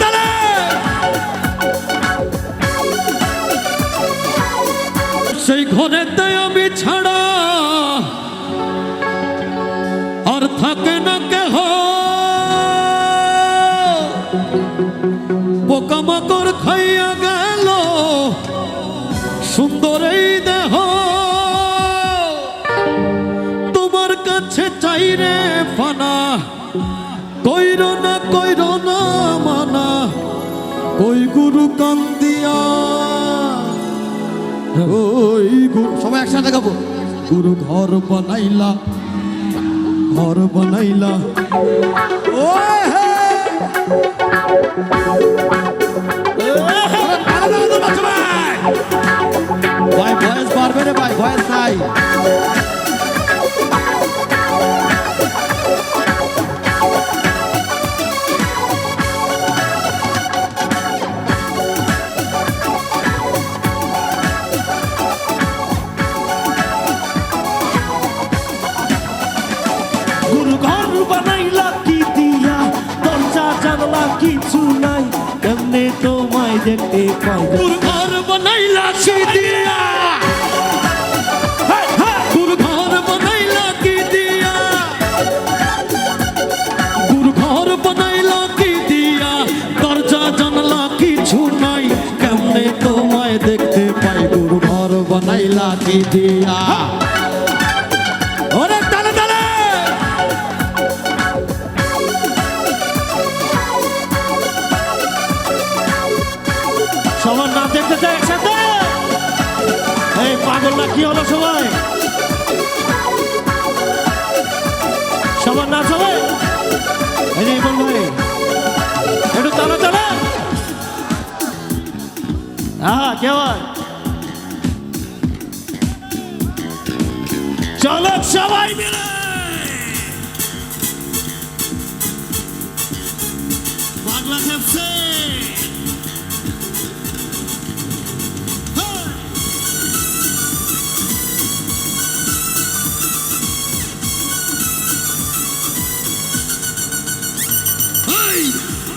তালে সেই ঘরেতে আমি ছাড়া আর থাকে না কেহ। পোকামাকড় খাইয়া গেল সুন্দর দেহ। তোমার কাছে চাই রে ফানা কইর না কইর না মানা কই গুরু কান্দিয়া। ওই গুরু সবাই একসাথে গাবো। গুরু ঘর বানাইলা ঘর বানাইলা। হে! ভাই! ভয়েস পারবে রে ভাই ভয়েস নাই। দেখতে পাই। গুরু ঘর বানাইলা কি দিয়া? গুরু ঘর বানাইলা কি দিয়া? গুরু ঘর বানাইলা কি দিয়া? দরজা জানলা কিছু নাই। কেমনে তোমায় দেখতে পাই? গুরু ঘর বানাইলা কি দিয়া? এই পাগল না কি হলো সবাই? সবার নাচ হবে? এই যে ইমন ভাই, একটু তালা তালা আহা, কে চলো সবাই মিলে। পাগলা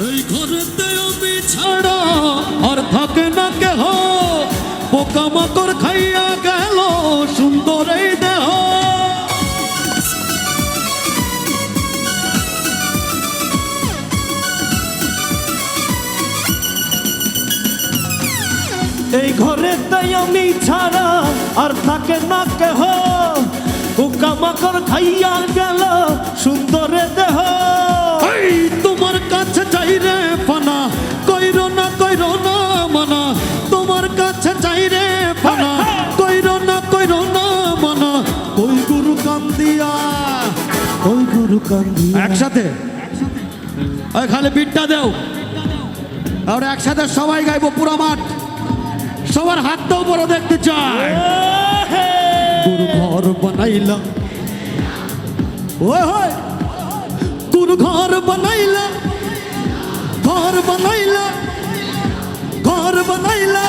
এই ঘরেতে আমি ছাড়া আর থাকে না কেহ। পোকামাকড় খাইয়া গেল সুন্দর এই দেহ। এই ঘরে তাই আমি ছাড়া আর থাকে না কেহ। পোকামাকড় খাইয়া গেল সুন্দরে দেহ। এই তোমার কাছে চাই রে ফানা। কইর না কইর না মানা। তোমার কাছে চাই রে ফানা। কইর না কইর না মানা। কই গুরু কান্দিয়া ওই গুরু কান্দি একসাথে। ওই খালি বিটটা দেও। আর একসাথে সবাই গাইবো পুরো মাঠ। সবার হাতটাও বড় দেখতে চায় গুরু ঘর বানাইলা ওই হয় গুরু ঘর বানাইলা ঘর বানাইলা ঘর বানাইলা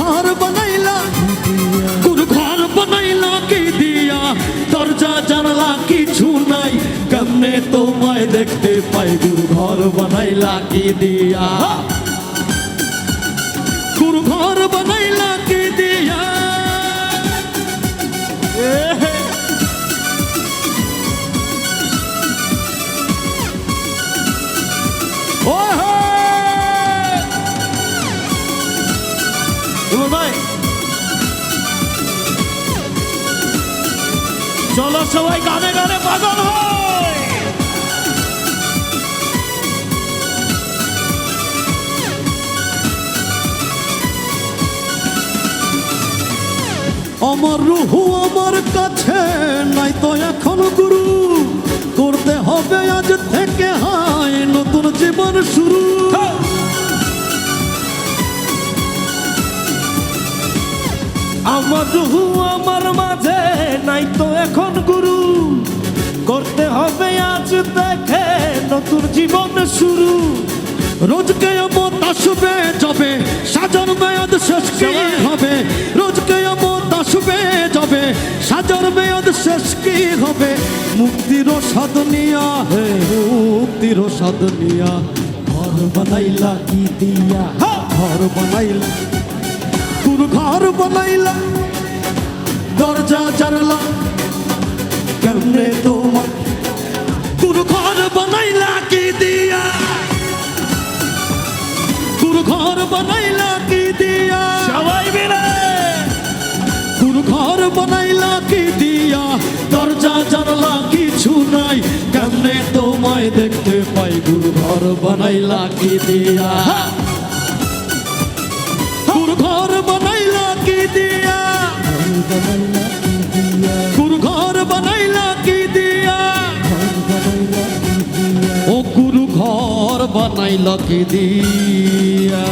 ঘর বানাইলা গুরু ঘর বানাইলা কি দিয়া দরজা জানলা কিছু নাই কেমনে তোমায় দেখতে পাই গুরু ঘর বানাইলা কি দিয়া গুরু ঘর বানাইলা চলো সবাই গানে গানে পাগল হয়। আমার রুহু আমার কাছে নাই তো এখন গুরু। করতে হবে আজ থেকে হায় নতুন জীবন শুরু। রুহু আমার মাঝে নাই তো এখন গুরু। করতে হবে আজ দেখে নতুন জীবন শুরু। রোজকে মত আসবে যাবে সাজার মেয়াদ শেষ কি হবে? রোজকে মত আসবে যাবে সাজর মেয়াদ শেষ কি হবে? মুক্তির সাধনিয়া হে মুক্তির সাধনিয়া ঘর বানাইলা কি দিয়া? ঘর বানাইলা। গুরু ঘর বানাইলা? দরজা জানলা কেমনে তোমার গুরু ঘর বানাইলা কি দিয়া? গুরু ঘর বানাইলা কি দিয়া? সবাই মিলে। গুরু ঘর বানাইলা কি দিয়া? দরজা জানলা কিছু নাই কেমনে তোমায় দেখতে পাই? গুরু ঘর বানাইলা কি দিয়া? গুরু ঘর বানাইলা কি দিয়া? বানাইলা কি দিয়া? ও গুরু ঘর বানাইলা কি দিয়া?